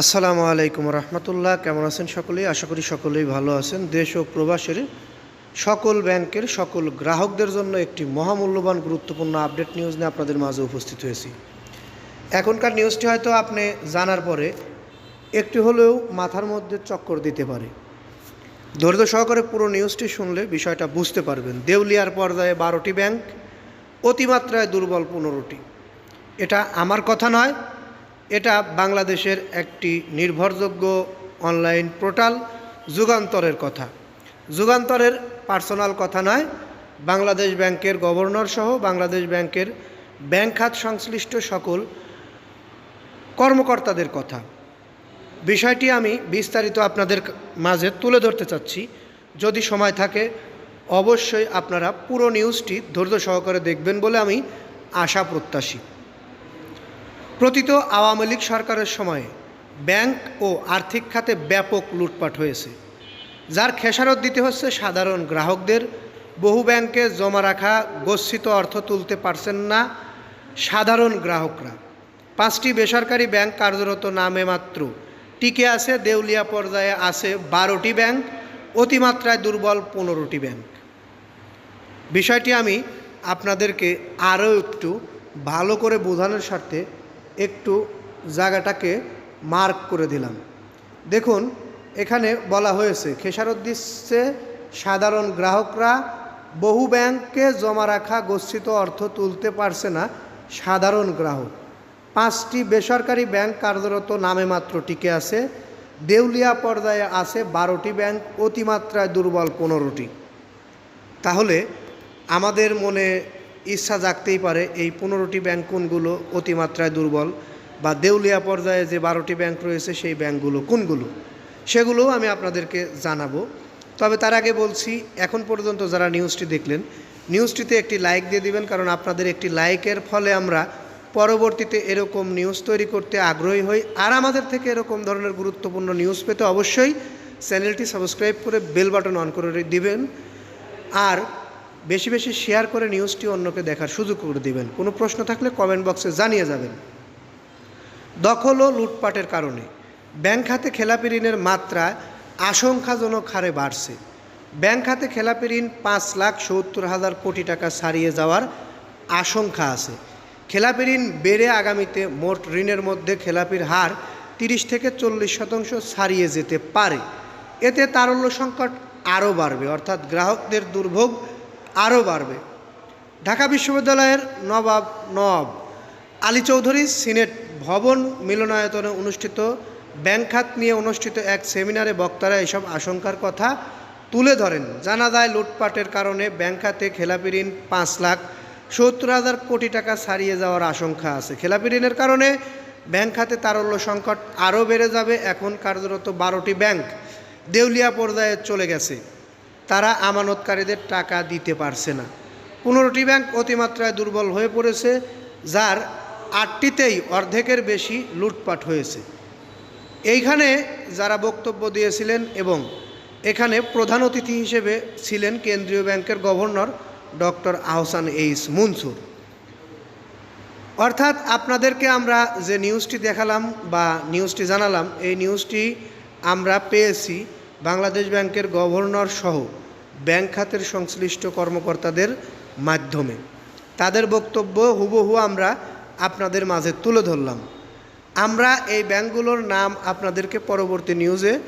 আসসালামু আলাইকুম রহমতুল্লাহ। কেমন আছেন সকলেই? আশা করি সকলেই ভালো আছেন। দেশ ও প্রবাসের সকল ব্যাংকের সকল গ্রাহকদের জন্য একটি মহামূল্যবান গুরুত্বপূর্ণ আপডেট নিউজ নিয়ে আপনাদের মাঝে উপস্থিত হয়েছি। এখনকার নিউজটি হয়তো আপনি জানার পরে একটি হলেও মাথার মধ্যে চক্কর দিতে পারে। ধৈর্য সহকারে পুরো নিউজটি শুনলে বিষয়টা বুঝতে পারবেন। দেউলিয়ার পর্যায়ে বারোটি ব্যাংক, অতিমাত্রায় দুর্বল পনেরোটি। এটা আমার কথা নয় এটা বাংলাদেশের একটি নির্ভরযোগ্য অনলাইন পোর্টাল, যুগান্তরের কথা। যুগান্তরের পার্সোনাল কথা নয়, বাংলাদেশ ব্যাংকের গভর্নর সহ বাংলাদেশ ব্যাংকের ব্যাংক খাত সংশ্লিষ্ট সকল কর্মকর্তাদের কথা। বিষয়টি আমি বিস্তারিত আপনাদের মাঝে তুলে ধরতে চাচ্ছি। যদি সময় থাকে, অবশ্যই আপনারা পুরো নিউজটি ধৈর্য সহকারে দেখবেন বলে আমি আশা প্রত্যাশী। প্রতীত আওয়ামী লীগ সরকারের সময়ে ব্যাংক ও আর্থিক খাতে ব্যাপক লুটপাট হয়েছে, যার খেসারত দিতে হচ্ছে সাধারণ গ্রাহকদের। বহু ব্যাংকে জমা রাখা গচ্ছিত অর্থ তুলতে পারছেন না সাধারণ গ্রাহকরা। পাঁচটি বেসরকারি ব্যাংক কার্যরত নামে মাত্র। টিকে আছে, দেউলিয়া পর্যায়ে আছে বারোটি ব্যাংক, অতিমাত্রায় দুর্বল পনেরোটি ব্যাংক। বিষয়টি আমি আপনাদেরকে আরও একটু ভালো করে বোঝানোর স্বার্থে একটু জায়গাটাকে মার্ক করে দিলাম। দেখুন, এখানে বলা হয়েছে খেসারত সাধারণ গ্রাহকরা বহু ব্যাংকে জমা রাখা গচ্ছিত অর্থ তুলতে পারছে না, সাধারণ গ্রাহক। পাঁচটি বেসরকারি ব্যাংক কার্যরত নামে মাত্র টিকে আছে। দেউলিয়া পর্যায়ে আছে বারোটি ব্যাংক, অতিমাত্রায় দুর্বল পনেরোটি। তাহলে আমাদের মনে ইচ্ছা জাগতেই পারে এই পনেরোটি ব্যাংক কোনগুলো অতিমাত্রায় দুর্বল বা দেউলিয়া পর্যায়ে যে বারোটি ব্যাংক রয়েছে সেই ব্যাংকগুলো কোনগুলো? সেগুলোও আমি আপনাদেরকে জানাব। তবে তার আগে বলছি, এখন পর্যন্ত যারা নিউজটি দেখলেন, নিউজটিতে একটি লাইক দিয়ে দিবেন, কারণ আপনাদের একটি লাইকের ফলে আমরা পরবর্তীতে এরকম নিউজ তৈরি করতে আগ্রহী হই। আর আমাদের থেকে এরকম ধরনের গুরুত্বপূর্ণ নিউজ পেতে অবশ্যই চ্যানেলটি সাবস্ক্রাইব করে বেল বাটন অন করে দিবেন। আর বেশি বেশি শেয়ার করে নিউজটি অন্যকে দেখার সুযোগ করে দিবেন। কোনো প্রশ্ন থাকলে কমেন্ট বক্সে জানিয়ে যাবেন। দখল ও লুটপাটের কারণে ব্যাংক খাতে খেলাপি ঋণের মাত্রা আশঙ্কাজনক হারে বাড়ছে। ব্যাংক খাতে খেলাপি ঋণ পাঁচ লাখ সত্তর হাজার কোটি টাকা ছাড়িয়ে যাওয়ার আশঙ্কা আছে। খেলাপি ঋণ বেড়ে আগামীতে মোট ঋণের মধ্যে খেলাপির হার তিরিশ থেকে চল্লিশ শতাংশ ছাড়িয়ে যেতে পারে। এতে তারল্য সংকট আরও বাড়বে। অর্থাৎ গ্রাহকদের দুর্ভোগ আরও বাড়বে। ঢাকা বিশ্ববিদ্যালয়ের নবাব নব আলী চৌধুরী সিনেট ভবন মিলনায়তনে অনুষ্ঠিত ব্যাংক খাত নিয়ে অনুষ্ঠিত এক সেমিনারে বক্তারা এসব আশঙ্কার কথা তুলে ধরেন। জানা যায়, লুটপাটের কারণে ব্যাংক খাতে খেলাপি ঋণ পাঁচ লাখ সত্তর হাজার কোটি টাকা ছাড়িয়ে যাওয়ার আশঙ্কা আছে। খেলাপি ঋণের কারণে ব্যাংক খাতে তারল্য সংকট আরও বেড়ে যাবে। এখন কার্যরত বারোটি ব্যাংক দেউলিয়া পর্যায়ে চলে গেছে। তারা আমানতকারীদের টাকা দিতে পারছে না। পনেরোটি ব্যাংক অতিমাত্রায় দুর্বল হয়ে পড়েছে, যার আটটিতেই অর্ধেকের বেশি লুটপাট হয়েছে। এইখানে যারা বক্তব্য দিয়েছিলেন এবং এখানে প্রধান অতিথি হিসেবে ছিলেন কেন্দ্রীয় ব্যাংকের governor doctor Ahsan H Mansur. অর্থাৎ আপনাদেরকে আমরা যে নিউজটি দেখালাম বা নিউজটি জানালাম, এই নিউজটি আমরা পেয়েছি বাংলাদেশ ব্যাংকের গভর্নর সহ ব্যাংক খাতের সংশ্লিষ্ট কর্মকর্তাদের মাধ্যমে। তাদের বক্তব্য হুবহু আমরা আপনাদের মাঝে তুলে ধরলাম। আমরা এই ব্যাংকগুলোর নাম আপনাদেরকে পরবর্তী নিউজে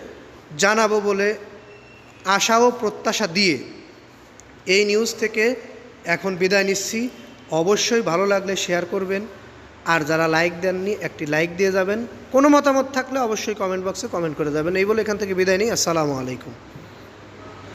জানাব বলে আশা ও প্রত্যাশা দিয়ে এই নিউজ থেকে এখন বিদায় নিচ্ছি। অবশ্যই ভালো লাগলে শেয়ার করবেন। আর যারা লাইক দেননি, একটি লাইক দিয়ে যাবেন। কোনো মতামত থাকলে অবশ্যই কমেন্ট বক্সে কমেন্ট করে যাবেন। এই বলে এখান থেকে বিদায় নিই। আসসালামু আলাইকুম।